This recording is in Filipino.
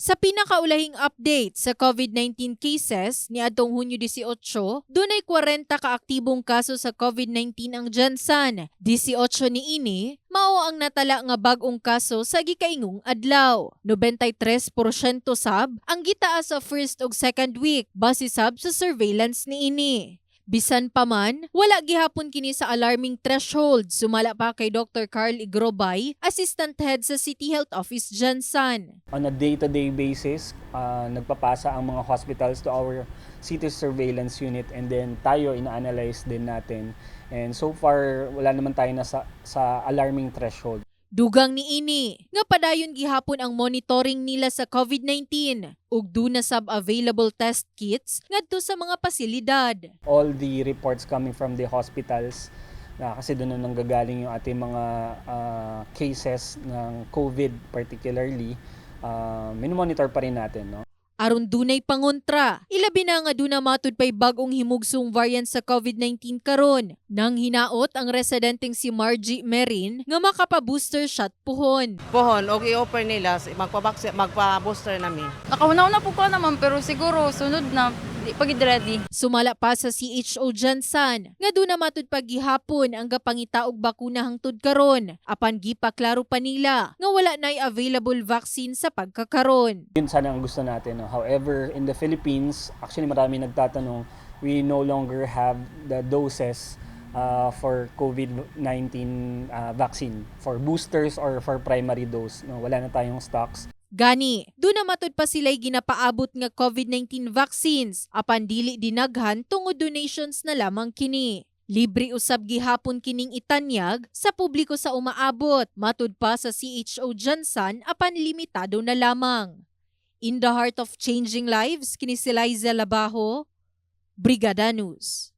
Sa pinakaulahing update sa COVID-19 cases ni atong Hunyo 18, dunay 40 kaaktibong kaso sa COVID-19 ang Jansan. 18 ni ini mao ang natala nga bag-ong kaso sa gikaingong adlaw. 93% sab ang gitaas sa first ug second week base sab sa surveillance ni ini. Bisan pa man, wala gihapon kini sa alarming threshold. Sumala pa kay Dr. Carl Igrobay, Assistant Head sa City Health Office Jansan. on a day-to-day basis, uh, nagpapasa ang mga hospitals to our city surveillance unit and then tayo ina-analyze din natin. And so far, wala naman tayo na sa, sa alarming threshold. Dugang ni ini, nga padayon gihapon ang monitoring nila sa COVID-19 ug duna sab available test kits ngadto sa mga pasilidad. All the reports coming from the hospitals, na kasi doon na nanggagaling yung ating mga uh, cases ng COVID particularly, uh, minomonitor pa rin natin. No? Aron dunay pangontra, ilabi na nga duna matud pay bagong himugsong variant sa COVID-19 karon. Nang hinaot ang residenteng si Margie Merin nga makapa-booster shot puhon. pohon og i-offer nila magpa-booster nami. Nakauna-una po ko naman pero siguro sunod na di pagid ready. Sumala pa sa CHO Jansan nga duna matud paghihapon ang gapangita og bakuna hangtod karon apan gipaklaro pa nila nga wala nay available vaccine sa pagkakaron. Yun sana ang gusto natin. No? However, in the Philippines, actually marami nagtatanong, we no longer have the doses uh, for COVID-19 uh, vaccine for boosters or for primary dose. No? Wala na tayong stocks. Gani, doon na matud pa sila'y ginapaabot nga COVID-19 vaccines, apan dili dinaghan tungod donations na lamang kini. Libre usab gihapon kining itanyag sa publiko sa umaabot, matud pa sa CHO Jansan apan limitado na lamang. In the heart of changing lives, kini si Liza Labajo, Brigada News.